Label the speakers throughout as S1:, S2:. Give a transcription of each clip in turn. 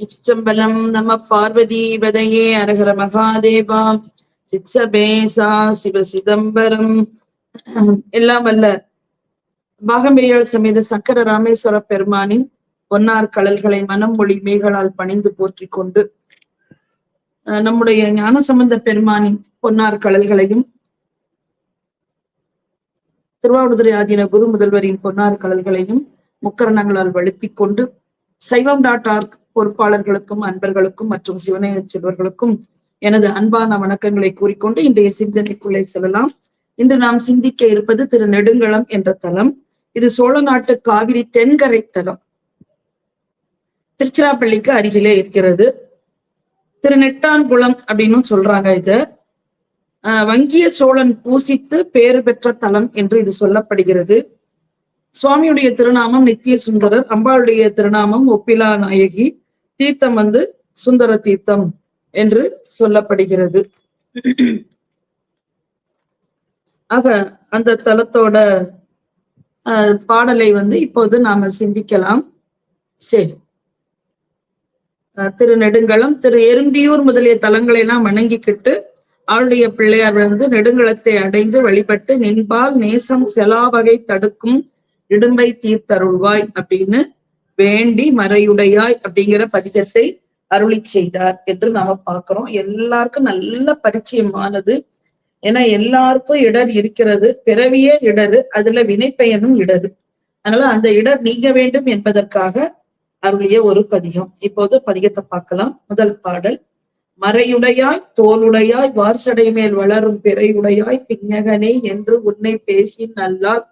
S1: சிச்சம்பலம் நம பார்வதி வதையே அரகர மகாதேவா. சிச்சபேசா சிவ சிதம்பரம். எல்லாம் அல்ல பாகம்பிரியாள் சமேத சங்கர ராமேஸ்வர பெருமானின் பொன்னார் கடல்களை மனம் மொழி மேகளால் பணிந்து போற்றிக் கொண்டு நம்முடைய ஞானசம்பந்த பெருமானின் பொன்னார் கடல்களையும் திருவாவடுதுறை ஆதீன குரு முதல்வரின் பொன்னார் கடல்களையும் முக்கரணங்களால் வழுத்திக் கொண்டு சைவம் டாட் ஆர்க் பொறுப்பாளர்களுக்கும் அன்பர்களுக்கும் மற்றும் சிவநேய செல்வர்களுக்கும் எனது அன்பான வணக்கங்களை கூறிக்கொண்டு இன்றைய சிந்தனைக்குள்ளே செல்லலாம். இன்று நாம் சிந்திக்க இருப்பது திரு நெடுங்களம் என்ற தலம். இது சோழ நாட்டு காவிரி தென்கரை தலம். திருச்சிராப்பள்ளிக்கு அருகிலே இருக்கிறது. திரு நெட்டான்குளம் அப்படின்னு சொல்றாங்க இத. வங்கிய சோழன் பூசித்து பேறு பெற்ற தலம் என்று இது சொல்லப்படுகிறது. சுவாமியுடைய திருநாமம் நித்திய சுந்தரர் அம்பாளுடைய திருநாமம் ஒப்பிலா நாயகி தீர்த்தம் வந்து சுந்தர தீர்த்தம் என்று சொல்லப்படுகிறது. ஆக அந்த தலத்தோட பாடலை வந்து இப்போது நாம சிந்திக்கலாம். சரி. திரு நெடுங்களம் திரு எறும்பியூர் முதலிய தலங்களை எல்லாம் வணங்கிக்கிட்டு அவளுடைய பிள்ளையார் வந்து நெடுங்களத்தை அடைந்து வழிபட்டு நின்பால் நேசம் செலாவகை தடுக்கும் இடும்பை தீர்த்தருள்வாய் அப்படின்னு வேண்டி மறையுடையாய் அப்படிங்கிற பதிகத்தை அருளி செய்தார் என்று நாம பாக்குறோம் எல்லாருக்கும் நல்ல பரிச்சயமானது. ஏன்னா எல்லாருக்கும் இடர் இருக்கிறது. பிறவியே இடரு அதுல வினைப்பயனும் இடரு. அதனால அந்த இடர் நீங்க வேண்டும் என்பதற்காக அருளிய ஒரு பதிகம். இப்போது பதிகத்தை பார்க்கலாம். முதல் பாடல். மறையுடையாய் தோலுடையாய் வார்சடை மேல் வளரும் பிறையுடையாய் பிஞகனே என்று உன்னை பேசி நல்லார்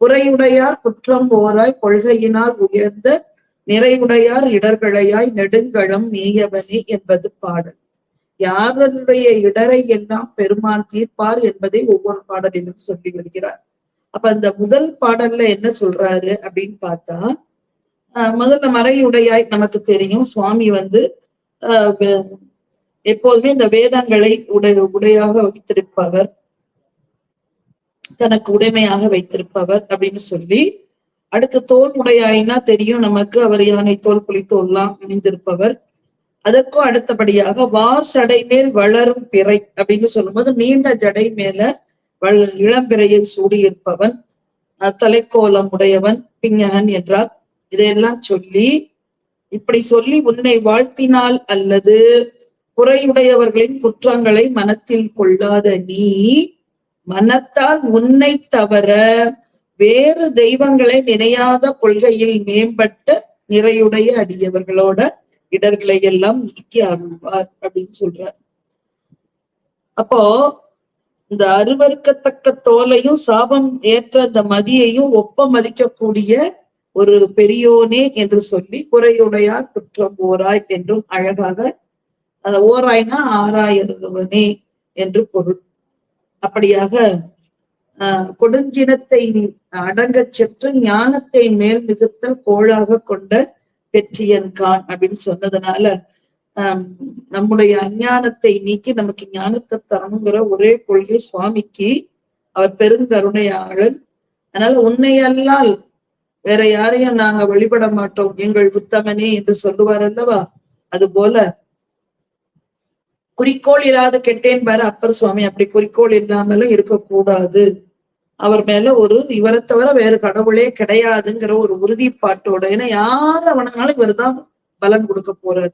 S1: புறையுடையார் குற்றம் ஓராய் கொள்கையினால் உயர்ந்த நிறையுடையார் இடர்களையாய் நெடுங்களம் நீயவனே என்பது பாடல். யாருடைய இடரை எல்லாம் பெருமான் தீர்ப்பார் என்பதை ஒவ்வொரு பாடலிலும் சொல்லி வருகிறார். அப்ப அந்த முதல் பாடல்ல என்ன சொல்றாரு அப்படின்னு பார்த்தா ஆஹ் முதல்ல மறையுடையாய் நமக்கு தெரியும். சுவாமி வந்து ஆஹ் எப்போதுமே இந்த வேதங்களை உடை உடையாக வகித்திருப்பவர். தனக்கு உடைமையாக வைத்திருப்பவர் அப்படின்னு சொல்லி அடுத்து தோல் உடையாயினா தெரியும் நமக்கு அவர் யானை தோல் புலித்தோல்லாம் அணிந்திருப்பவர். அதற்கும் அடுத்தபடியாக வார் சடை மேல் வளரும் பிறை அப்படின்னு சொல்லும்போது நீண்ட ஜடை மேல வள இளம்பிறையை சூடியிருப்பவன் தலைக்கோலம் உடையவன் பிங்ககன் என்றார். இதையெல்லாம் சொல்லி இப்படி சொல்லி உன்னை வாழ்த்தினால் அல்லது குறையுடையவர்களின் குற்றங்களை மனத்தில் கொள்ளாத நீ மனத்தால் உன்னை தவிர வேறு தெய்வங்களை நினையாத கொள்கையில் மேம்பட்ட நிறையுடைய அடியவர்களோட இடர்களை எல்லாம் நீக்கி அருள்வார் அப்படின்னு சொல்றார். அப்போ இந்த அருவறுக்கத்தக்க தோலையும் சாபம் ஏற்ற அந்த மதியையும் ஒப்ப மதிக்கக்கூடிய ஒரு பெரியோனே என்று சொல்லி குறையுடையார் குற்றம் ஓராய் என்றும் அழகாக அந்த ஓராய்னா ஆராயருவனே என்று பொருள். அப்படியாக ஆஹ் கொடுஞ்சினத்தை அடங்கச் சென்று ஞானத்தை மேல் மிகுத்தல் கோளாக கொண்ட பெற்றியன் கான் அப்படின்னு சொன்னதுனால ஆஹ் நம்முடைய அஞ்ஞானத்தை நீக்கி நமக்கு ஞானத்தை தரணுங்கிற ஒரே கொள்கை சுவாமிக்கு அவர் பெருங்கருணையாளன் அதனால உன்னை அல்லால் வேற யாரையும் நாங்க வழிபட மாட்டோம். எங்கள் உத்தமனே என்று சொல்லுவார் அல்லவா? அது போல குறிக்கோள் இல்லாத கெட்டேன் பாரு அப்பர் சுவாமி. அப்படி குறிக்கோள் இல்லாமலும் இருக்கக்கூடாது. அவர் மேல ஒரு இவரை தவிர வேறு கடவுளே கிடையாதுங்கிற ஒரு உறுதிப்பாட்டோட ஏன்னா யார வணங்கினாலும் இவர் தான் பலன் கொடுக்க போறார்.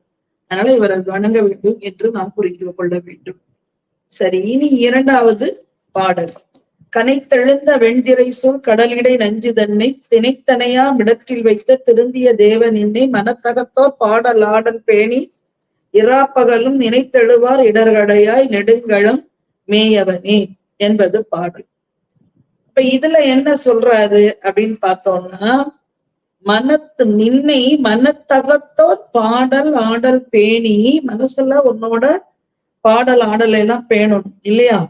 S1: அதனால இவரை வணங்க வேண்டும் என்று நாம் குறித்து கொள்ள வேண்டும். சரி இனி இரண்டாவது பாடல். கனைத்தெழுந்த வெண்திரை சூழ் கடலிடை நஞ்சு தன்னை திணைத்தனையா மிடற்றில் வைத்த திருந்திய தேவன் என்னை மனத்தகத்தோர் பாடல் ஆடல் பேணி இராப்பகலும் நினைத்தெழுவார் இடர்கடையாய் நெடுங்களும் மேயவனே என்பது பாடல். இப்ப இதுல என்ன சொல்றாரு அப்படின்னு பார்த்தோம்னா மனத்து நின்னை மனத்தகத்தோ பாடல் ஆடல் பேணி மனசுல உன்னோட பாடல் ஆடல் எல்லாம் பேணணும் இல்லையா?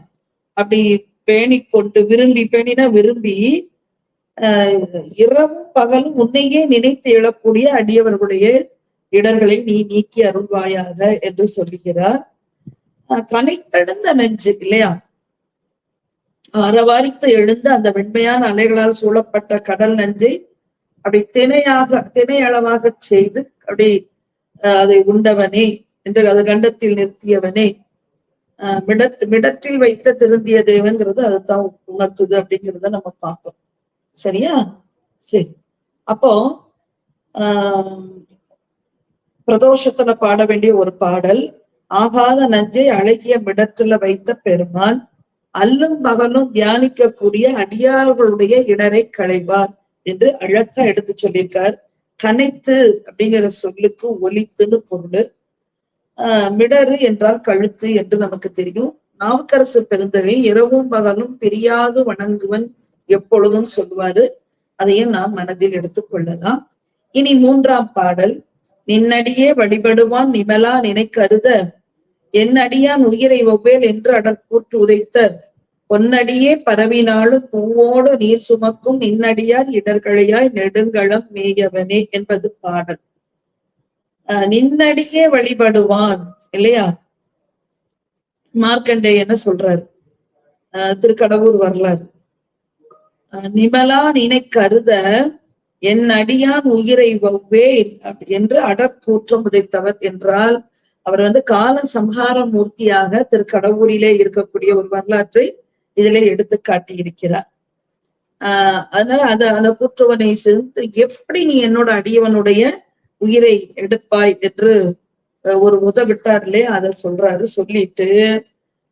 S1: அப்படி பேணி கொண்டு விரும்பி பேணினா விரும்பி இரவும் பகலும் உன்னையே நினைத்து எழக்கூடிய அடியவர்களுடைய இடர்களை நீ நீக்கி அருள்வாயாக என்று சொல்லுகிறார். கனைத்தெழுந்த நெஞ்சு இல்லையா? அறவாரித்து எழுந்த அந்த வெண்மையான அலைகளால் சூழப்பட்ட கடல் நஞ்சை அப்படி திணையாக திணை அளவாக செய்து அப்படி அதை உண்டவனே என்று அது கண்டத்தில் நிறுத்தியவனே. அஹ், மிடத் மிடற்றில் வைத்த திருந்திய தேவன்கிறது அதுதான் உணர்த்துது அப்படிங்கிறத நம்ம பார்ப்போம் சரியா? சரி. அப்போ ஆஹ் பிரதோஷத்துல பாட வேண்டிய ஒரு பாடல். ஆகாத நஞ்சை அழகிய மிடத்துல வைத்த பெருமான் அல்லும் பகலும் தியானிக்கக்கூடிய அடியார்களுடைய இடரை களைவார் என்று அழகா எடுத்து சொல்லியிருக்கார். கனைத்து அப்படிங்கிற சொல்லுக்கு ஒலித்துன்னு பொருள். ஆஹ் மிடறு என்றால் கழுத்து என்று நமக்கு தெரியும். நாவுக்கரசு பெருந்தகை இரவும் பகலும் பிரியாது வணங்குவன் எப்பொழுதும் சொல்லுவாரு. அதையும் நாம் மனதில் எடுத்துக் கொள்ளலாம். இனி மூன்றாம் பாடல். நின்னடியே வழிபடுவான் நிமலா நினைக்கருத. என்னடியான் உயிரை ஒவ்வேல் என்று அடற்கூற்று உதைத்த. பொன்னடியே பரவினாலும் பூவோடு நீர் சுமக்கும் நின்னடியார் இடர்களையாய் நெடுங்களம் மேயவனே என்பது பாடல். ஆஹ் நின்னடியே வழிபடுவான் இல்லையா? மார்க்கண்டேயன்னு சொல்றாரு? ஆஹ் திருக்கடவுர் வரலாறு. ஆஹ் நிமலா நினை கருத என் அடியான் உயிரை வௌவே என்று அடற்கூற்றம் உதைத்தவர் என்றால் அவர் வந்து கால சம்ஹார மூர்த்தியாக திருக்கடவுரிலே இருக்கக்கூடிய ஒரு வரலாற்றை இதிலே எடுத்து காட்டியிருக்கிறார். ஆஹ் அதனால அத அந்த கூற்றுவனை சேர்ந்து எப்படி நீ என்னோட அடியவனுடைய உயிரை எடுப்பாய் என்று ஒரு உதவிட்டார் இல்லையா? அதை சொல்றாரு. சொல்லிட்டு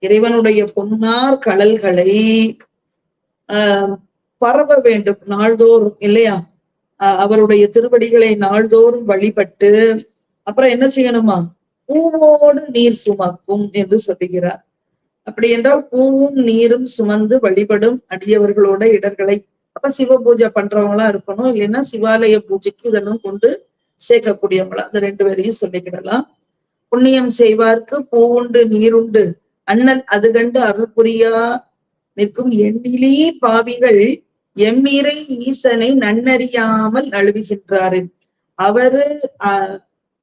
S1: இறைவனுடைய பொன்னார் கடல்களை ஆஹ் பரவ வேண்டும் நாள்தோறும் இல்லையா? அவருடைய திருவடிகளை நாள்தோறும் வழிபட்டு அப்புறம் என்ன செய்யணுமா? பூவோடு நீர் சுமக்கும் என்று சொல்லுகிறார். அப்படி என்றால் பூவும் நீரும் சுமந்து வழிபடும் அடியவர்களோட இடர்களை அப்ப சிவ பூஜை பண்றவங்களா இருக்கணும். இல்லைன்னா சிவாலய பூஜைக்கு இதெல்லாம் கொண்டு சேர்க்கக்கூடியவங்களா? அந்த ரெண்டு பேரையும் சொல்லிக்கிடலாம். புண்ணியம் செய்வார்க்கு பூவுண்டு நீருண்டு. அண்ணல் அது கண்டு அகப்புரியா புரியா நிற்கும் எண்ணிலே பாவிகள் எம்மிறை ஈசனை நன்னறியாமல் நழுவுகின்றாரு அவரு ஆஹ்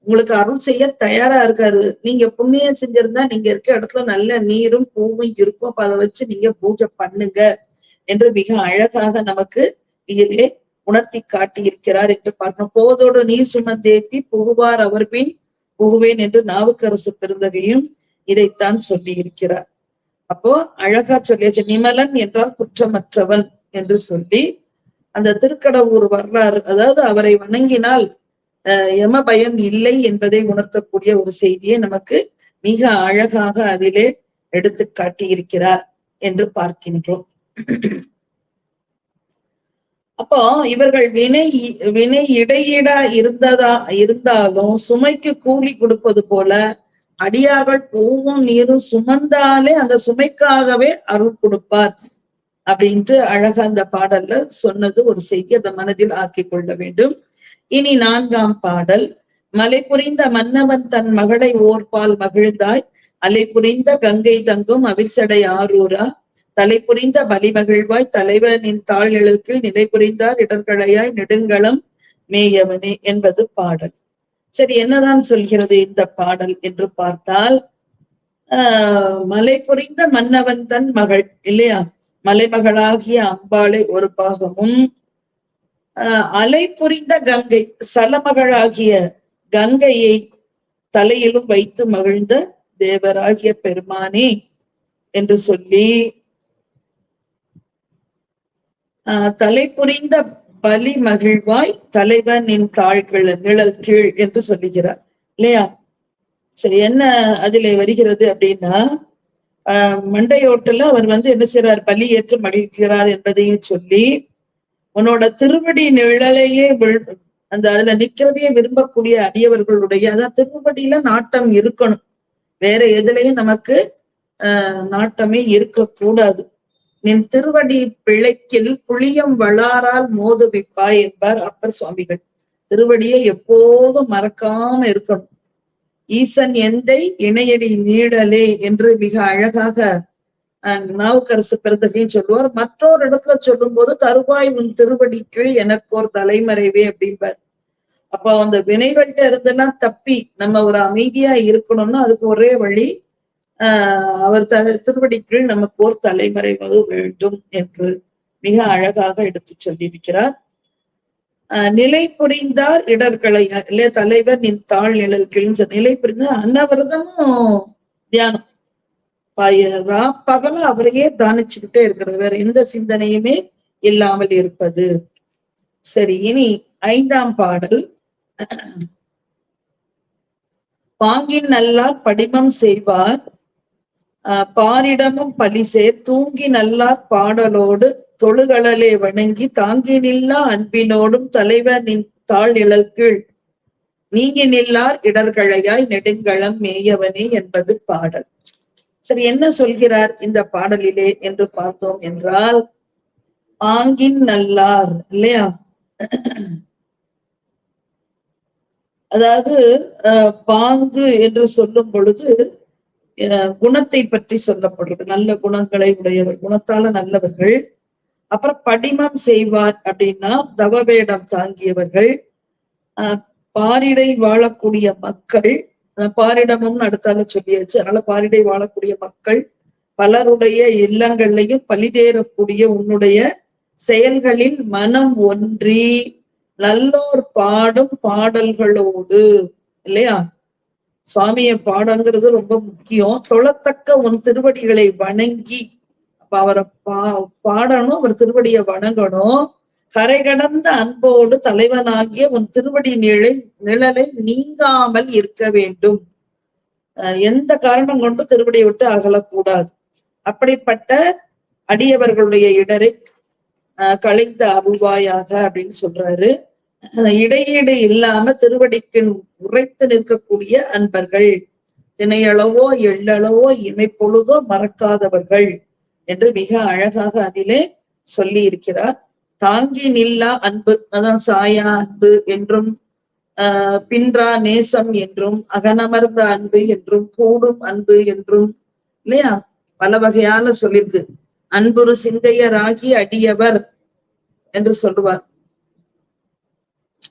S1: உங்களுக்கு அருள் செய்ய தயாரா இருக்காரு. நீங்க புண்ணியம் செஞ்சிருந்தா நீங்க இருக்க இடத்துல நல்ல நீரும் பூவும் இருக்கும். அதை வச்சு நீங்க பூஜை பண்ணுங்க என்று மிக அழகாக நமக்கு இதிலே உணர்த்தி காட்டி இருக்கிறார் என்று பார்க்கணும். போதோடு நீர் சுமந்தேத்தி புகுவார் அவர் பின் புகுவேன் என்று நாவுக்கரசு பெருந்தகையும் இதைத்தான் சொல்லி இருக்கிறார் அப்போ அழகா சொல்லியாச்சு நிமலன் என்றால் குற்றமற்றவன். என்று சொல்லி அந்த திருக்கடவுர் வரலாறு அதாவது அவரை வணங்கினால் யம பயம் இல்லை என்பதை உணர்த்தக்கூடிய ஒரு செய்தியை நமக்கு மிக அழகாக அதிலே எடுத்து காட்டியிருக்கிறார் என்று பார்க்கின்றோம். அப்போ இவர்கள் வினை வினை இடையிடா இருந்ததா இருந்தாலும் சுமைக்கு கூலி கொடுப்பது போல அடியார்கள் பூவும் நீரும் சுமந்தாலே அந்த சுமைக்காகவே அருள் கொடுப்பார். அப்படின்ட்டு அழகா அந்த பாடல்ல சொன்னது ஒரு செய்தி அதை மனதில் ஆக்கி கொள்ள வேண்டும். இனி நான்காம் பாடல். மலை புரிந்த மன்னவன் தன் மகளை ஓர்பால் மகிழ்ந்தாய். அலை புரிந்த கங்கை தங்கும் அவிர்சடை ஆரூரா. தலை புரிந்த பலி மகிழ்வாய். தலைவனின் தாழ் எழுக்கில் நிலை புரிந்தார். இடர்களையாய் நெடுங்களம் மேயவனே என்பது பாடல். சரி என்னதான் சொல்கிறது இந்த பாடல் என்று பார்த்தால் ஆஹ் மலை புரிந்த மன்னவன் தன் மகள் இல்லையா? மலைமகளாகிய அம்பாளை ஒரு பாகமும் ஆஹ் அலை புரிந்த கங்கை சலமகளாகிய கங்கையை தலையிலும் வைத்து மகிழ்ந்த தேவராகிய பெருமானே என்று சொல்லி ஆஹ் தலை புரிந்த பலி மகிழ்வாய் தலைவனின் தாள்கள் நிழல் கீழ் என்று சொல்லுகிறார். இல்லையா? சரி என்ன அதிலே வருகிறது அப்படின்னா மண்டையோட்டுல அவர் வந்து என்ன செய்றார்? பலி ஏற்று மகிழ்கிறார் என்பதையும் சொல்லி உன்னோட திருவடி நிழலையே அந்த அதுல நிக்கிறதையே விரும்பக்கூடிய அடியவர்களுடைய அதான் திருவடியில நாட்டம் இருக்கணும். வேற எதுலயும் நமக்கு ஆஹ் நாட்டமே இருக்கக்கூடாது. நின் திருவடி பிழைக்கில் புளியம் வளாரால் மோதுவிப்பாய் என்பார் அப்பர் சுவாமிகள். திருவடியை எப்போதும் மறக்காம இருக்கணும். ஈசன் எந்தை இணையடி நீடலே என்று மிக அழகாக அஹ், நாவுக்கரசு பிறந்தகையும் சொல்லுவார். மற்றொரு இடத்துல சொல்லும் போது தருவாய் உன் எனக்கு எனக்கோர் தலைமறைவே அப்படிம்பார். அப்ப அந்த வினைகள்கிட்ட இருந்துன்னா தப்பி நம்ம ஒரு அமைதியா இருக்கணும்னா அதுக்கு ஒரே வழி ஆஹ் அவர் த திருவடிக்கீழ் நமக்கு ஒரு தலைமறைவது வேண்டும் என்று மிக அழகாக எடுத்து சொல்லியிருக்கிறார். நிலை புரிந்தார் இடர்களை இல்லையா தலைவர் நின் தாழ் நிழல் கிழிஞ்ச நிலை புரிந்த அன்னவிரதமும் தியானம். பய- பகல அவரையே தானிச்சுக்கிட்டே இருக்கிறது. வேற எந்த சிந்தனையுமே இல்லாமல் இருப்பது. சரி இனி ஐந்தாம் பாடல். பாங்கின் நல்லார் படிமம் செய்வார். ஆஹ் பாரிடமும் பலிசே தூங்கி நல்லார் பாடலோடு தொழுகழலே வணங்கி தாங்கி நில்லா அன்பினோடும் தலைவர் நின் தாழ் நிழல் கீழ் நீங்கி நில்லார் இடர்களையாய் நெடுங்களம் மேயவனே என்பது பாடல். சரி என்ன சொல்கிறார் இந்த பாடலிலே என்று பார்த்தோம் என்றால் பாங்கின் நல்லார் இல்லையா? அதாவது அஹ், பாங்கு என்று சொல்லும் பொழுது அஹ், குணத்தை பற்றி சொல்லப்படுறது நல்ல குணங்களை உடையவர் குணத்தால நல்லவர்கள். அப்புறம் படிமம் செய்வார் அப்படின்னா தவவேடம் தாங்கியவர்கள் அஹ், பாரிடை வாழக்கூடிய மக்கள் பாரிடமும் அடுத்தால சொல்லியாச்சு. அதனால பாரிடை வாழக்கூடிய மக்கள் பலருடைய இல்லங்கள்லையும் பலிதேறக்கூடிய உன்னுடைய செயல்களில் மனம் ஒன்றி நல்லோர் பாடும் பாடல்களோடு இல்லையா? சுவாமிய பாடங்கிறது ரொம்ப முக்கியம். தொழத்தக்க உன் திருவடிகளை வணங்கி அவரை பா பாடணும் அவர் திருவடியை வணங்கணும். கரை கடந்த அன்போடு தலைவனாகிய உன் திருவடி நிழை நிழலை நீங்காமல் இருக்க வேண்டும். எந்த காரணம் கொண்டு திருவடியை விட்டு அகலக்கூடாது. அப்படிப்பட்ட அடியவர்களுடைய இடரை அஹ் களைந்த அருள்வாயாக அப்படின்னு சொல்றாரு. இடையீடு இல்லாம திருவடிக்கு உரைத்து நிற்கக்கூடிய அன்பர்கள் தினையளவோ எள்ளளவோ இமைப்பொழுதோ மறக்காதவர்கள். என்று மிக அழகாக அதிலே சொல்லி இருக்கிறார் தாங்கி நில்லா அன்பு அதான் சாயா அன்பு என்றும் ஆஹ் பின்றா நேசம் என்றும் அகனமர்ந்த அன்பு என்றும் கூடும் அன்பு என்றும் இல்லையா? பல வகையால சொல்லிருக்கு. அன்புரு சிந்தையராகி அடியவர் என்று சொல்லுவார்.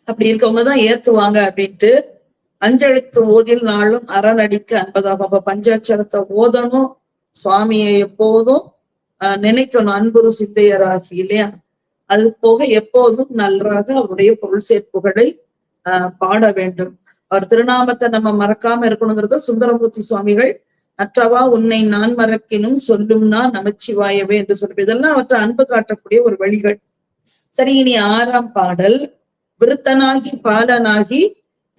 S1: அப்படி இருக்கவங்க தான் ஏத்துவாங்க அப்படின்ட்டு அஞ்செழுத்து ஓதில் நாளும் அறநடிக்க அன்பதாகும். அப்ப பஞ்சாட்சரத்தை ஓதணும் சுவாமியை எப்போதும் நினைக்கணும் அன்புரு சிந்தையராகி இல்லையா? அது போக எப்போதும் நன்றாக அவருடைய பொருள் சேர்ப்புகளை ஆஹ் பாட வேண்டும். அவர் திருநாமத்தை நம்ம மறக்காம இருக்கணுங்கிறத சுந்தரமூர்த்தி சுவாமிகள் அற்றவா உன்னை நான் மறக்கினும் சொல்லும்னா நமச்சிவாயவே என்று சொல்றது இதெல்லாம் அவற்றை அன்பு காட்டக்கூடிய ஒரு வழிகள். சரி இனி ஆறாம் பாடல். விருத்தனாகி பாலனாகி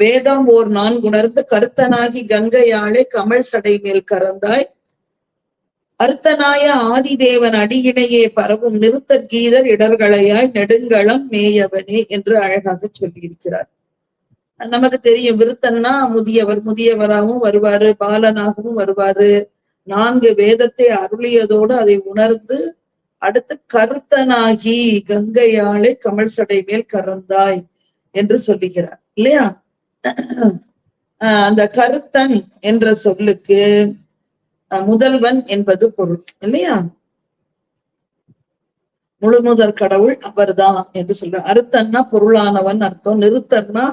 S1: வேதம் ஓர் நான் உணர்ந்து கருத்தனாகி கங்கையாளே கமல் சடை மேல் கறந்தாய் அர்த்தனாய ஆதிதேவன் அடியினையே பரவும் நிறுத்த கீதர் இடர்களையாய் நெடுங்களம் மேயவனே என்று அழகாக சொல்லியிருக்கிறார். நமக்கு தெரியும் விருத்தன்னா முதியவர் முதியவராகவும் வருவாரு பாலனாகவும் வருவாரு. நான்கு வேதத்தை அருளியதோடு அதை உணர்ந்து அடுத்து கருத்தனாகி கங்கையாளே கமல் சடை மேல் கறந்தாய் என்று சொல்லுகிறார். இல்லையா? ஆஹ் அந்த கருத்தன் என்ற சொல்லுக்கு முதல்வன் என்பது பொருள் இல்லையா? முழு முதற் கடவுள் அவர்தான் என்று சொல்ற அறுத்தன்னா பொருளானவன் அர்த்தம் நிறுத்தர்னா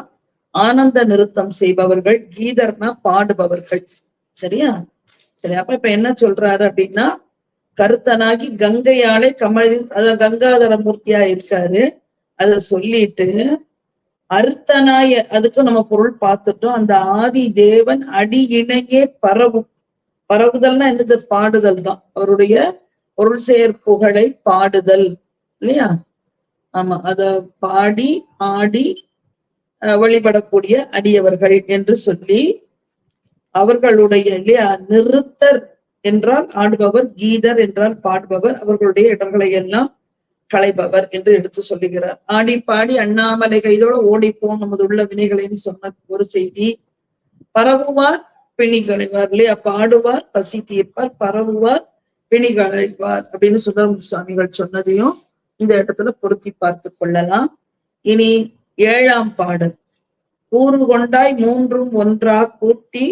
S1: ஆனந்த நிறுத்தம் செய்பவர்கள் கீதர்னா பாடுபவர்கள் சரியா? சரி அப்ப இப்ப என்ன சொல்றாரு அப்படின்னா கருத்தனாகி கங்கையாலே கமலில் அதாவது கங்காதர மூர்த்தியா இருக்காரு அத சொல்லிட்டு அர்த்தனாய அதுக்கும் நம்ம பொருள் பார்த்துட்டோம் அந்த ஆதி தேவன் அடி இணையே பரவும். பரவுதல்னா என்னது? பாடுதல் தான். அவருடைய பொருள் செயற் புகழை பாடுதல். இல்லையா? ஆமா. அத பாடி ஆடி வழிபடக்கூடிய அடியவர்கள் என்று சொல்லி அவர்களுடைய இல்லையா? நிறுத்தர் என்றால் ஆடுபவர் கீதர் என்றால் பாடுபவர் அவர்களுடைய இடர்களை எல்லாம் களைபவர் என்று எடுத்து சொல்லுகிறார். ஆடி பாடி அண்ணாமலை கைதோடு ஓடிப்போம். நமது உள்ள வினைகளைன்னு சொன்ன ஒரு செய்தி. பரவுவார் பிணி களைவார் இல்லையா பாடுவார் பசி தீர்ப்பார் பரவுவார் பிணி களைவார் அப்படின்னு சுந்தரமூர்த்தி சுவாமிகள் சொன்னதையும் இந்த இடத்துல பொருத்தி பார்த்து கொள்ளலாம். இனி ஏழாம் பாடல். கூறு கொண்டாய் மூன்றும் ஒன்றா கூட்டி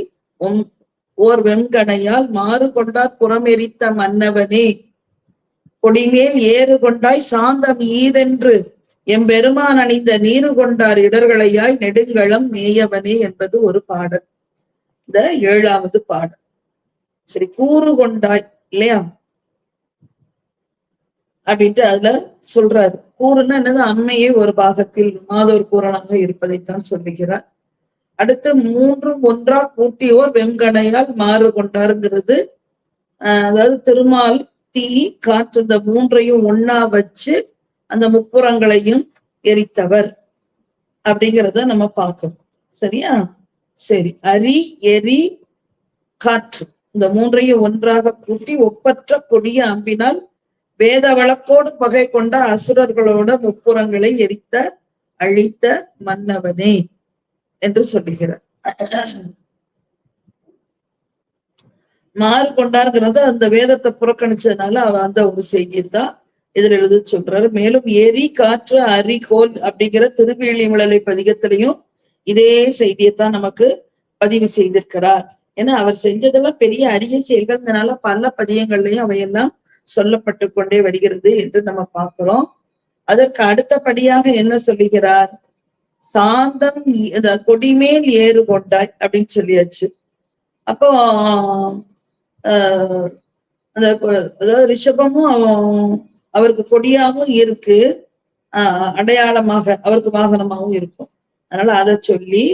S1: ஓர் வெண்கணையால் மாறு கொண்டார் புறமெரித்த மன்னவனே. கொடிமேல் ஏறு கொண்டாய் சாந்தம் ஈதென்று எம்பெருமான் அணிந்த நீரு கொண்டார் இடர்களையாய் நெடுங்களம் மேயவனே என்பது ஒரு பாடல். இந்த ஏழாவது பாடல். சரி கூறு கொண்டாய் இல்லையா? அப்படின்ட்டு அதுல சொல்றாரு. கூறுன்னா என்னது? அம்மையே ஒரு பாகத்தில் மாதோர் கூறனாக இருப்பதைத்தான் சொல்லுகிறார். அடுத்து மூன்றும் ஒன்றா கூட்டியோர் வெங்கடையால் மாறு கொண்டாருங்கிறது ஆஹ் அதாவது திருமால் தீ காற்று இந்த மூன்றையும் ஒண்ணா வச்சு அந்த முப்புறங்களையும் எரித்தவர். அப்படிங்கிறத நம்ம பார்க்கணும். சரியா? சரி அரி எரி காற்று. இந்த மூன்றையும் ஒன்றாக கூட்டி ஒப்பற்ற கொடிய அம்பினால் வேத வழக்கோடு பகை கொண்ட அசுரர்களோட முப்புறங்களை எரித்த அழித்த மன்னவனே என்று சொல்லுகிறார். மாறு கொண்டாருங்கிறது அந்த வேதத்தை புறக்கணிச்சதுனால அவ அந்த ஒரு தான் இதுல எழுத சொல்றாரு. மேலும் எரி காற்று அரி கோல் அப்படிங்கிற திருவேலிமலை பதிகத்திலையும் இதே செய்தியைத்தான் நமக்கு பதிவு செய்திருக்கிறார். ஏன்னா அவர் செஞ்சதெல்லாம் பெரிய அரிய செயல்கள்னால பல பதியங்கள்லயும் அவையெல்லாம் சொல்லப்பட்டு கொண்டே வருகிறது என்று நம்ம பார்க்கிறோம். அதற்கு அடுத்தபடியாக என்ன சொல்லுகிறார்? சாந்தம் கொடிமேல் ஏறு கொண்டாய் அப்படின்னு சொல்லியாச்சு. அப்போ ஆஹ் அந்த அதாவது ரிஷபமும் அவருக்கு கொடியாகவும் இருக்கு. அஹ் அடையாளமாக அவருக்கு வாகனமாகவும் இருக்கும். அதனால அதை சொல்லி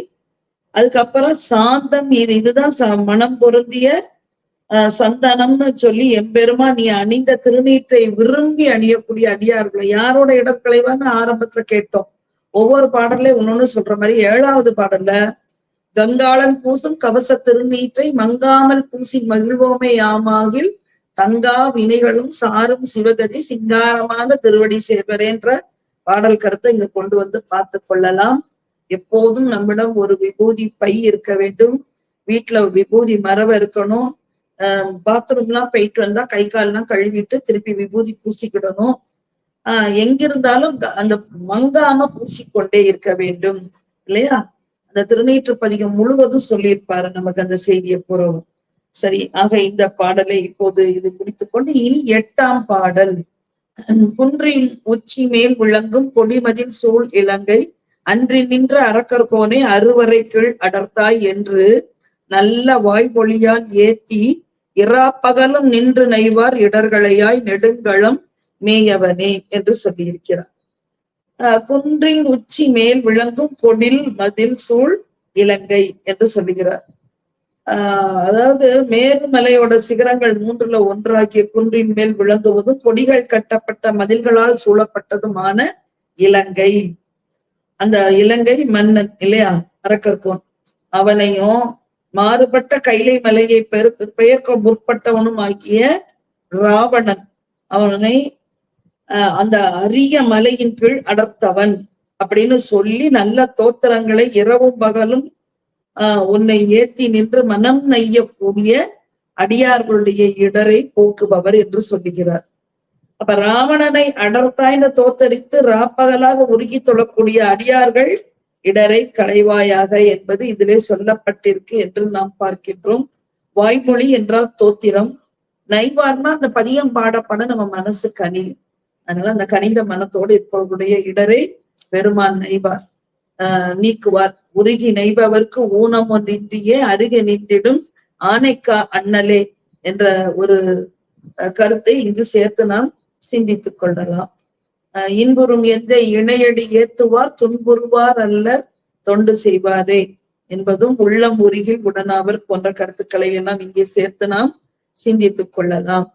S1: அதுக்கப்புறம் சாந்தம் இது இதுதான் மனம் பொருந்திய சந்தனம்னு சொல்லி எம்பெருமா நீ அணிந்த திருநீற்றை விரும்பி அணியக்கூடிய அடியார்களை யாரோட இடர்களைவான்னு ஆரம்பத்துல கேட்டோம். ஒவ்வொரு பாடல்லையும் ஒன்னொன்னு சொல்ற மாதிரி ஏழாவது பாடல்ல கங்காளன் பூசும் கவச திருநீற்றை மங்காமல் பூசி மகிழ்வோமே யாமாகில் தங்கா வினைகளும் சாரும் சிவகதி சிங்காரமான திருவடி சேர்வரேன்ற பாடல் கருத்தை இங்க கொண்டு வந்து பார்த்து கொள்ளலாம். எப்போதும் நம்மிடம் ஒரு விபூதி பை இருக்க வேண்டும். வீட்டுல விபூதி மரவ இருக்கணும். பாத்ரூம் எல்லாம் போயிட்டு வந்தா கை கால்லாம் கழுவிட்டு திருப்பி விபூதி பூசிக்கிடணும். ஆஹ் எங்கிருந்தாலும் அந்த மங்காம பூசிக்கொண்டே இருக்க வேண்டும். இல்லையா? அந்த திருநீற்று பதிகம் முழுவதும் சொல்லியிருப்பாரு நமக்கு அந்த செய்தியை பூர்வம் சரி ஆக இந்த பாடலை இப்போது இது முடித்துக் கொண்டு இனி எட்டாம் பாடல். குன்றின் உச்சி மேல் விளங்கும் கொடிமதில் சூழ் இலங்கை அன்றி நின்ற அரக்கர்கோனை அறுவரைக்குள் அடர்த்தாய் என்று நல்ல வாய்மொழியால் ஏத்தி இராப்பகலும் நின்று நெய்வார் இடர்களையாய் நெடுங்களம் மேயவனே என்று சொல்லியிருக்கிறார். ஆஹ் குன்றின் உச்சி மேல் விளங்கும் கொடில் மதில் சூழ் இலங்கை என்று சொல்லுகிறார். ஆஹ் அதாவது மேருமலையோட சிகரங்கள் மூன்றுல ஒன்றாகிய குன்றின் மேல் விளங்குவதும் கொடிகள் கட்டப்பட்ட மதில்களால் சூழப்பட்டதுமான இலங்கை. அந்த இலங்கை மன்னன் இல்லையா? அரக்கர்கோன். அவனையும் மாறுபட்ட கைலை மலையை பெரு பெயர்க்க முற்பட்டவனும் ஆகிய ராவணன். அவனை அந்த அரிய மலையின் கீழ் அடர்த்தவன் அப்படின்னு சொல்லி நல்ல தோத்திரங்களை இரவும் பகலும் ஆஹ் உன்னை ஏத்தி நின்று மனம் நெய்யக்கூடிய அடியார்களுடைய இடரை போக்குபவர் என்று சொல்லுகிறார். அப்ப ராவணனை அடர்த்தாய்ந்து தோத்தரித்து ராப்பகலாக உருகி தொழக்கூடிய அடியார்கள் இடரை களைவாயாக என்பது இதிலே சொல்லப்பட்டிருக்கு என்று நாம் பார்க்கின்றோம். வாய்மொழி என்றால் தோத்திரம். நைவார்னா அந்த பதியம் பாடப்பட நம்ம மனசு கனி. அதனால அந்த கனிந்த மனத்தோடு இருப்பவர்களுடைய இடரை பெருமான் நைவார் ஆஹ் நீக்குவார். உருகி நெய்பவர்க்கு ஊனம் ஒன்றின்றியே அருகே நின்றிடும் ஆனைக்கா அண்ணலே என்ற ஒரு கருத்தை இங்கு சேர்த்து நாம் சிந்தித்துக் கொள்ளலாம். இன்புறும் எந்த இணையடி ஏத்துவார் துன்புறுவார் அல்லர் தொண்டு செய்வாரே என்பதும் உள்ளம் உருகில் உடனாவர் போன்ற கருத்துக்களை எல்லாம் இங்கே சேர்த்து நாம் சிந்தித்துக் கொள்ளலாம்.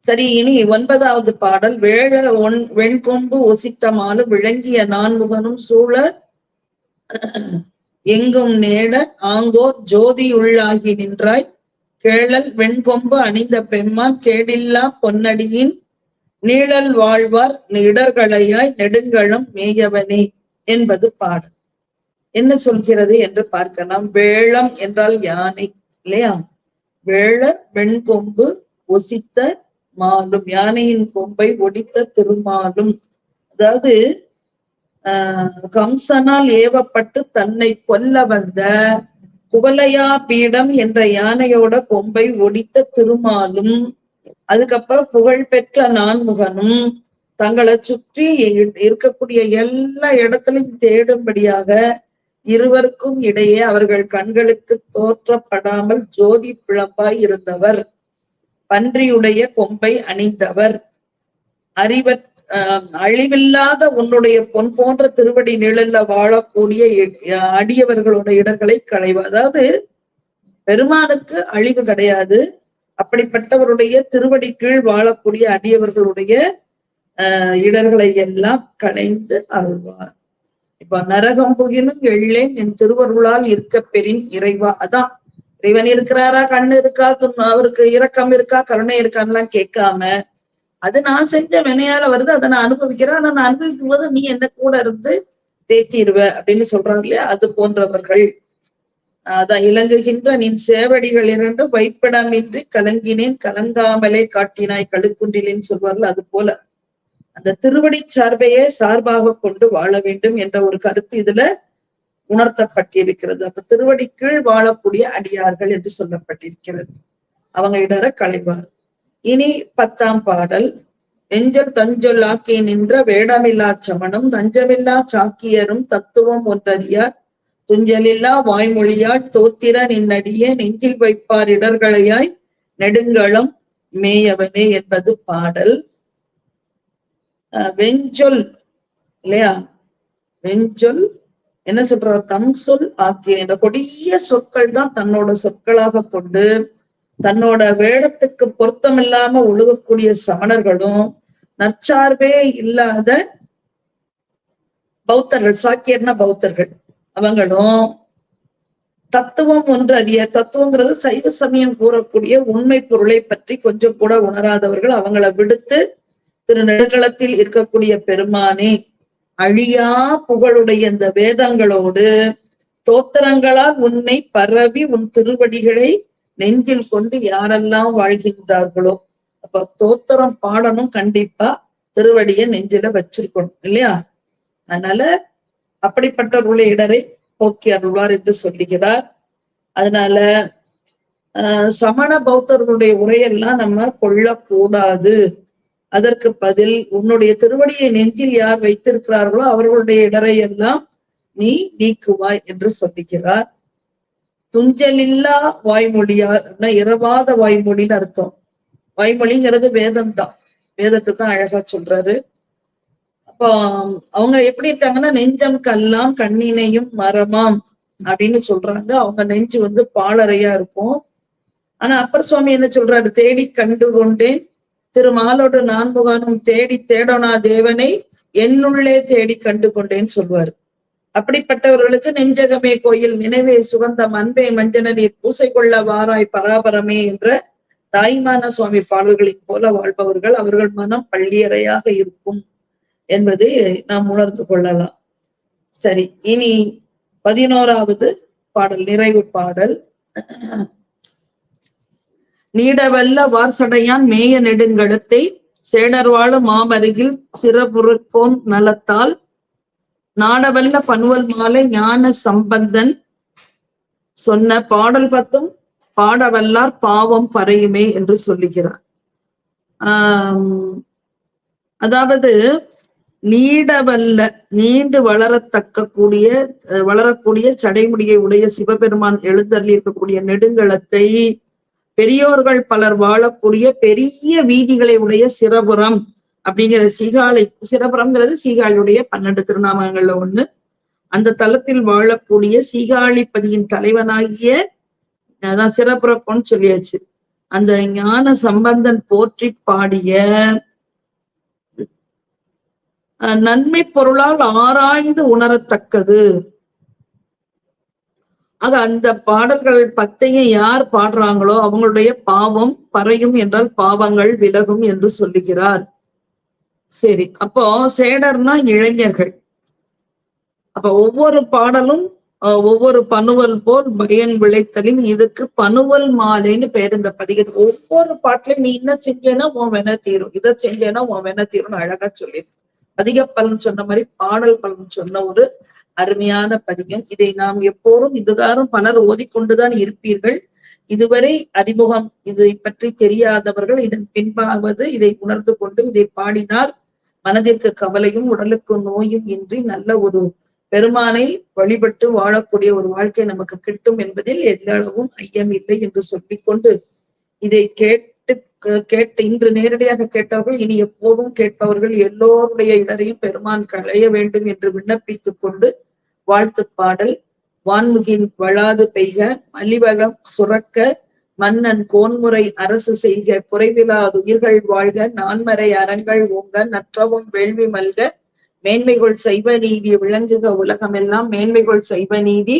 S1: சரி இனி ஒன்பதாவது பாடல். வேழ ஒன் வெண்கொம்பு ஒசித்தமாலும் விளங்கிய நான்முகனும் சூழ எங்கும் நேட ஆங்கோர் ஜோதி உள்ளாகி நின்றாய். கேழல் வெண்கொம்பு அணிந்த பெம்மான் கேடில்லா பொன்னடியின் நீழல் வாழ்வார் இடர்களையாய் நெடுங்களம் மேயவனே என்பது பாடல். என்ன சொல்கிறது என்று பார்க்கலாம். வேளம் என்றால் யானை இல்லையா? வேள வெண்கொம்பு ஒசித்த மாலும் யானையின் கொம்பை ஒடித்த திருமாலும். அதாவது ஆஹ் கம்சனால் ஏவப்பட்டு தன்னை கொல்ல வந்த குவலையா பீடம் என்ற யானையோட கொம்பை ஒடித்த திருமாலும் அதுக்கப்புறம் புகழ்பெற்ற நான்முகனும் தங்களை சுற்றி இருக்கக்கூடிய எல்லா இடத்துலையும் தேடும்படியாக இருவருக்கும் இடையே அவர்கள் கண்களுக்கு தோற்றப்படாமல் ஜோதி பிழம்பாய் இருந்தவர். பன்றியுடைய கொம்பை அணிந்தவர். அறிவற்ற அழிவில்லாத உன்னுடைய பொன் போன்ற திருவடி நிழல்ல வாழக்கூடிய இ- அடியவர்களுடைய இடர்களை களைவார் அதாவது பெருமானுக்கு அழிவு கிடையாது. அப்படிப்பட்டவருடைய திருவடி கீழ் வாழக்கூடிய அடியவர்களுடைய ஆஹ் இடர்களை எல்லாம் களைந்து அருள்வார். இப்ப நரகம் புகினும் எள்ளேன் என் திருவருளால் இருக்க பெறின் இறைவா. அதான் இறைவன் இருக்கிறாரா கண்ணு இருக்கா துன் அவருக்கு இரக்கம் இருக்கா கருணை இருக்கான்லாம் கேட்காம அது நான் செஞ்ச வினையால வருது அதை நான் அனுபவிக்கிறேன். ஆனா நான் அனுபவிக்கும் போது நீ என்ன கூட இருந்து தேற்றிடுவ அப்படின்னு சொல்றாங்க இல்லையா? அது போன்றவர்கள். அதான் இலங்குகின்ற நின் சேவடிகள் இரண்டு வைப்படமின்றி கலங்கினேன் கலங்காமலே காட்டினாய் கழுக்குன்றிலேன்னு சொல்வார்கள். அது போல அந்த திருவடி சார்பையே சார்பாக கொண்டு வாழ வேண்டும் என்ற ஒரு கருத்து இதுல உணர்த்தப்பட்டிருக்கிறது. அப்ப திருவடி கீழ் வாழக்கூடிய அடியார்கள் என்று சொல்லப்பட்டிருக்கிறது. அவங்க இடர களைவார் இனி பத்தாம் பாடல். எஞ்சல் தஞ்சொல் ஆக்கி நின்ற வேடமில்லா சமணம் தஞ்சமில்லா சாக்கியரும் தத்துவம் ஒன்றறியார். துஞ்சலில்லா வாய்மொழியால் தோத்திர நின்னடியே நெஞ்சில் வைப்பார் இடர்களையாய் நெடுங்களம் மேயவனே என்பது பாடல். அஹ் வெஞ்சொல் இல்லையா? வெஞ்சொல் என்ன சொல்றார்? தம் சொல் ஆக்கிய இந்த கொடிய சொற்கள் தான் தன்னோட சொற்களாக கொண்டு தன்னோட வேடத்துக்கு பொருத்தமில்லாம ஒழுகக்கூடிய சமணர்களும் நற்சார்பே இல்லாத பௌத்தர்கள் சாக்கியர்னா பௌத்தர்கள். அவங்களும் தத்துவம் ஒன்று அறிய தத்துவங்கிறது சைவ சமயம் கூறக்கூடிய உண்மை பொருளை பற்றி கொஞ்சம் கூட உணராதவர்கள் அவங்கள விடுத்து திரு நெடுகளத்தில் இருக்கக்கூடிய பெருமானே அழியா புகழுடைய இந்த வேதங்களோடு தோத்திரங்களால் உன்னை பரவி உன் திருவடிகளை நெஞ்சில் கொண்டு யாரெல்லாம் வாழ்கின்றார்களோ அப்ப தோத்திரம் பாடணும் கண்டிப்பா திருவடியை நெஞ்சில வச்சிருக்கணும் இல்லையா? அதனால அப்படிப்பட்டவர்களுடைய இடரை போக்கி அருள்வார் என்று சொல்லுகிறார். அதனால ஆஹ் சமண பௌத்தர்களுடைய உரையெல்லாம் நம்ம கொள்ளக்கூடாது. அதற்கு பதில் உன்னுடைய திருவடியை நெஞ்சில் யார் வைத்திருக்கிறார்களோ அவர்களுடைய இடரை எல்லாம் நீ நீக்குவாய் என்று சொல்லுகிறார். துஞ்சலில்லா வாய்மொழியார் இரவாத வாய்மொழின்னு அர்த்தம். வாய்மொழிங்கிறது வேதம் தான் வேதத்தை தான் அழகா சொல்றாரு. அப்போ அவங்க எப்படி இருக்காங்கன்னா நெஞ்சம் கல்லாம் கண்ணினையும் மரமாம் அப்படின்னு சொல்றாங்க. அவங்க நெஞ்சு வந்து பாலறையா இருக்கும். ஆனா அப்பர் சுவாமி என்ன சொல்றாரு? தேடி கண்டு கொண்டேன். திருமாலோடு நான்முகனும் தேடி தேடோனா தேவனை என்னுள்ளே தேடி கண்டு கொண்டேன்னு சொல்வாரு. அப்படிப்பட்டவர்களுக்கு நெஞ்சகமே கோயில் நினைவே சுகந்தம் அன்பே மஞ்சன நீர் பூசை கொள்ள வாராய் பராபரமே என்ற தாய்மான சுவாமி பாடல்களைப் போல வாழ்பவர்கள் அவர்கள் மனம் பள்ளியறையாக இருக்கும் என்பதை நாம் உணர்ந்து கொள்ளலாம். சரி இனி பதினோராவது பாடல் நிறைவு பாடல். நீடவல்ல வார்சடையான் மேய நெடுங்கழுத்தை சேடர்வாழும் மாமருகில் சிறபுருக்கோன் நலத்தால் நாடவல்ல பன்வல் மாலை ஞான சம்பந்தன் சொன்ன பாடல் பத்தும் பாடவல்லார் பாவம் பறையுமே என்று சொல்லுகிறார். ஆஹ் அதாவது நீடவல்ல நீண்டு வளரத்தக்க கூடிய வளரக்கூடிய சடைமுடியை உடைய சிவபெருமான் எழுந்தள்ளி இருக்கக்கூடிய நெடுங்களத்தை பெரியோர்கள் பலர் வாழக்கூடிய பெரிய வீதிகளை உடைய சிறபுறம் அப்படிங்கிற சீகாலை சிதம்பரம்ங்கிறது சீகாளுடைய பன்னெண்டு திருநாமங்கள்ல ஒண்ணு. அந்த தலத்தில் வாழக்கூடிய சீகாழிப்பதியின் தலைவனாகிய அதான் சிறப்புறப்போன்னு சொல்லியாச்சு. அந்த ஞான சம்பந்தன் போற்றி பாடிய நன்மை பொருளால் ஆராய்ந்து உணரத்தக்கது. ஆக அந்த பாடல்கள் பத்தையும் யார் பாடுறாங்களோ அவங்களுடைய பாவம் பறையும் என்றால் பாவங்கள் விலகும் என்று சொல்லுகிறார். சரி அப்போ சேடர்னா இளைஞர்கள். அப்ப ஒவ்வொரு பாடலும் ஒவ்வொரு பனுவல் போல் பயன் விளைத்தலின் இதுக்கு பனுவல் மாலைன்னு பேர் இந்த பதிகத்துக்கு ஒவ்வொரு பாட்டுலயும் நீ என்ன செஞ்சேன்னா உன் வென தீரும். இதை செஞ்சேன்னா உன் வென தீரும் அழகா சொல்லியிருக்கு. அதிக பலன் சொன்ன மாதிரி பாடல் பலன் சொன்ன ஒரு அருமையான பதிகம். இதை நாம் எப்போதும் இதுகாரும் பலர் ஓதிக்கொண்டுதான் இருப்பீர்கள். இதுவரை அறிமுகம் இதை பற்றி தெரியாதவர்கள் இதன் பின்பாவது இதை உணர்ந்து கொண்டு இதை பாடினால் மனதிற்கு கவலையும் உடலுக்கு நோயும் இன்றி நல்ல ஒரு பெருமானை வழிபட்டு வாழக்கூடிய ஒரு வாழ்க்கை நமக்கு கிட்டும் என்பதில் எல்லளவும் ஐயம் இல்லை என்று சொல்லிக்கொண்டு இதை கேட்டு கேட்டு இன்று நேரடியாக கேட்டவர்கள் இனி எப்போதும் கேட்பவர்கள் எல்லோருடைய இடரையும் பெருமான் களைய வேண்டும் என்று விண்ணப்பித்துக் கொண்டு வாழ்த்துப் பாடல் வான்முகின் வளாது பெய்க மலிவளம் சுரக்க மன்னன் கோன்முறை அரசு செய்க குறைவிலாது உயிர்கள் வாழ்க நான்மறை அறங்கள் ஓங்க நற்றவும் வேள்வி மல்க. மேன்மைகள் சைவ நீதி விளங்குக உலகமெல்லாம் மேன்மைகள் சைவ நீதி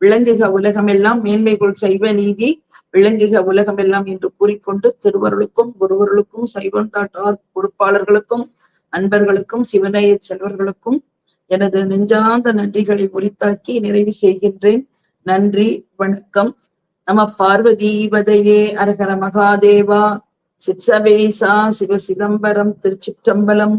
S1: விளங்குக உலகமெல்லாம் மேன்மைகள் சைவ நீதி விளங்குக உலகமெல்லாம் என்று கூறிக்கொண்டு திருவருளுக்கும் குருவருளுக்கும் சைவன் டாட் பொறுப்பாளர்களுக்கும் அன்பர்களுக்கும் சிவனைய செல்வர்களுக்கும் எனது நெஞ்சார்ந்த நன்றிகளை உரித்தாக்கி நிறைவு செய்கின்றேன். நன்றி வணக்கம். நம பார்வதீபதையே அரகர மகாதேவா. சிற்சபேசா சிவ சிதம்பரம் திருச்சிற்றம்பலம்.